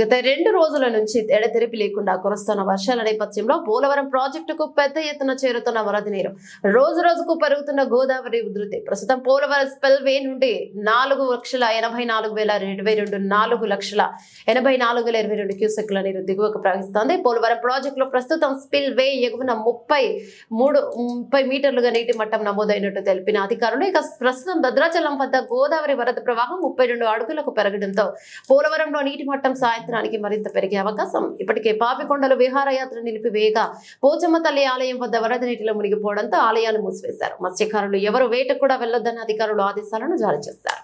గత రెండు రోజుల నుంచి ఎడతెరిపి లేకుండా కురుస్తున్న వర్షాల నేపథ్యంలో పోలవరం ప్రాజెక్టుకు పెద్ద ఎత్తున చేరుతున్న వరద నీరు. రోజు రోజుకు పెరుగుతున్న గోదావరి ఉధృతి. ప్రస్తుతం పోలవరం స్పెల్ వే నుండి నాలుగు లక్షల ఎనభై నాలుగు వేల ఇరవై రెండు నాలుగు లక్షల ఎనభై నాలుగు వేల ఇరవై రెండు క్యూసెక్ల నీరు దిగువకు ప్రవహిస్తోంది. పోలవరం ప్రాజెక్టులో ప్రస్తుతం స్పిల్ వే ఎగువన ముప్పై మూడు ముప్పై మీటర్లుగా నీటి మట్టం నమోదైనట్టు తెలిపిన అధికారులు ఇక ప్రస్తుతం భద్రాచలం వద్ద గోదావరి వరద ప్రవాహం ముప్పై రెండు అడుగులకు పెరగడంతో పోలవరంలో నీటి మట్టం ప్రయత్నానికి మరింత పెరిగే అవకాశం. ఇప్పటికే పాపికొండలు విహారయాత్ర నిలిపివేయగా పోచమ్మ తల్లి ఆలయం వద్ద వరద నీటిలో మునిగిపోవడంతో ఆలయాన్ని మూసివేశారు. మత్స్యకారులు ఎవరు వేటకు కూడా వెళ్ళొద్దని అధికారులు ఆదేశాలను జారీ చేశారు.